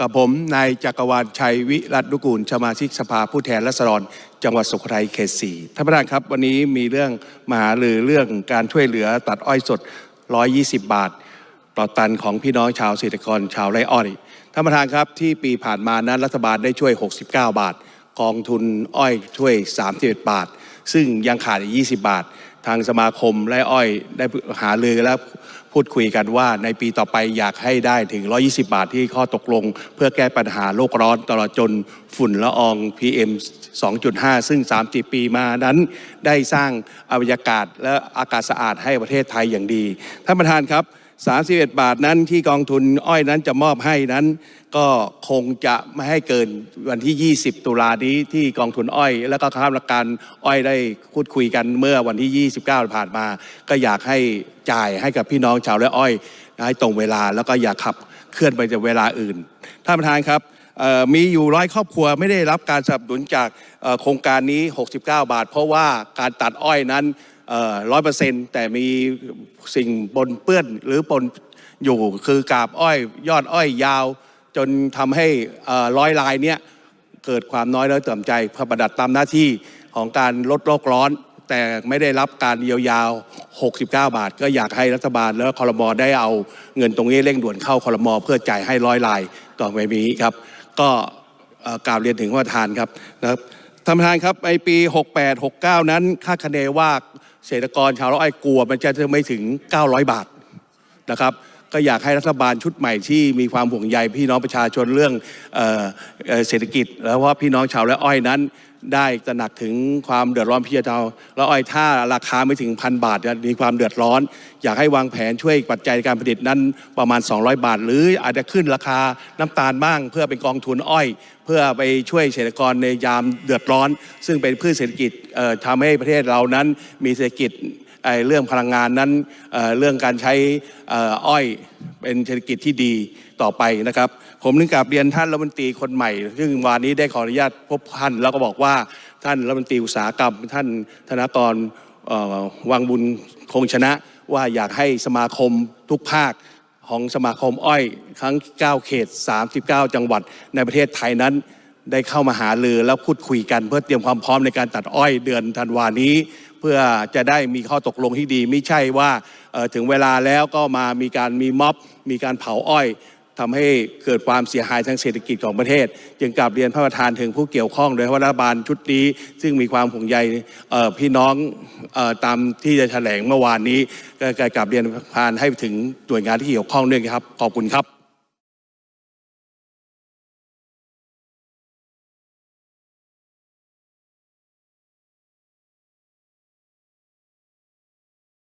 กับผมนายจักรวาลชัยวิรัตนุกูลสมาชิกสภาผู้แทนราษฎรจังหวัดสุโขทัยเขตสี่ท่านประธานครับ วันนี้มีเรื่องมาหารือเรื่องการช่วยเหลือตัดอ้อยสด 120 บาท ต่อตันของพี่น้องชาวเกษตรกรชาวไร่อ้อยท่านประธานครับที่ปีผ่านมานั้นรัฐบาลได้ช่วย 69 บาทกองทุนอ้อยช่วย 31 บาท ซึ่งยังขาดอีก 20 บาท ทางสมาคมไร่อ้อยได้หารือและพูดคุยกันว่าในปีต่อไปอยากให้ได้ถึง 120 บาทที่ข้อตกลง เพื่อแก้ปัญหาโลกร้อนตลอดจนฝุ่นละออง PM 2.5 ซึ่ง 30 ปีมานั้น ได้สร้างบรรยากาศและอากาศสะอาดให้ประเทศไทยอย่างดี ท่านประธานครับ 31 บาทนั้นที่กองทุนอ้อยนั้นจะมอบให้นั้น ก็คงจะไม่ให้เกินวันที่ 20 ตุลานี้ที่กองทุนอ้อย แล้วก็คณะกรรมการอ้อยได้พูดคุยกันเมื่อวันที่ 29 ผ่านมา ก็อยากให้จ่ายให้กับพี่น้องชาวไร่อ้อยให้ตรงเวลาแล้วก็อย่าขับเคลื่อนไปจากเวลาอื่นท่านประธานครับมีอยู่ร้อยครอบครัวไม่ได้รับการสนับสนุนจากโครงการนี้ 69 บาท เพราะว่าการตัดอ้อยนั้น ร้อยเปอร์เซ็นต์แต่มีสิ่งปนเปื้อนหรือปนอยู่คือกาบอ้อย ยอดอ้อยยาว จนทำให้ร้อยลายเนี้ยเกิดความน้อยน้อยต่ำใจพระประดัดตามหน้าที่ของการลดโลกร้อน แต่ไม่ได้รับการเยียวยา69 บาท ก็อยากให้รัฐบาลแล้วคอรมอได้เอาเงินตรงนี้เร่งด่วนเข้าคอรมอเพื่อจ่ายให้ร้อยลายต่อไปนี้ครับ ก็เอ่าบเรียนถึงท่านประธานครับนะครับท่านประธานครับในปี 68 69 นั้นคาดคะเนว่า เกษฐกรชาวไร่อ้อยกลัวมันจะไม่ถึง 900 บาทนะครับ ก็อยากให้รัฐบาลชุดใหม่ที่มีความห่วงใยพี่น้องประชาชนเรื่องเออเออเศรษฐกิจ แล้วว่าพี่น้องชาวและอ้อยนั้น ได้ตระหนักถึงความเดือดร้อนพี่ชาวและอ้อยถ้าราคาไม่ถึงพันบาทจะมีความเดือดร้อน อยากให้วางแผนช่วยปัจจัยการผลิตนั้นประมาณ 200 บาท หรืออาจจะขึ้นราคาน้ำตาลบ้าง เพื่อเป็นกองทุนอ้อย เพื่อไปช่วยเกษตรกรในยามเดือดร้อน ซึ่งเป็นพืชเศรษฐกิจเอ่อทำให้ประเทศเรานั้นมีเศรษฐกิจ เรื่องพลังงานนั้นเรื่องการใช้อ่ออ้อยเป็นเศรษฐกิจที่ดีต่อไปนะครับ ผมนึกกลับเรียนท่านรัฐมนตรีคนใหม่ ซึ่งวันนี้ได้ขออนุญาตพบท่านแล้วก็บอกว่าท่านรัฐมนตรีอุตสาหกรรม ท่านธนากรวังบุญคงชนะว่าอยากให้สมาคมทุกภาคของสมาคมอ้อยทั้ง 9 เขต 39 จังหวัดในประเทศไทยนั้น ได้เข้ามาหารือแล้วพูดคุยกันเพื่อเตรียมความพร้อมในการตัดอ้อยเดือนธันวานี้ เพื่อจะได้มีข้อตกลงที่ดี ไม่ใช่ว่าถึงเวลาแล้วก็มามีการมีม็อบ มีการเผาอ้อยทำให้เกิดความเสียหายทางเศรษฐกิจของประเทศ จึงกลับเรียนพระประธานถึงผู้เกี่ยวข้องโดยเฉพารัฐบาลชุดนี้ ซึ่งมีความห่วงใยพี่น้องออตามที่จะแถลงเมื่อวานนี้ก็กลับเรียนประธานให้ถึงหน่วยงานที่เกี่ยวข้องด้วยครับ ขอบคุณครับ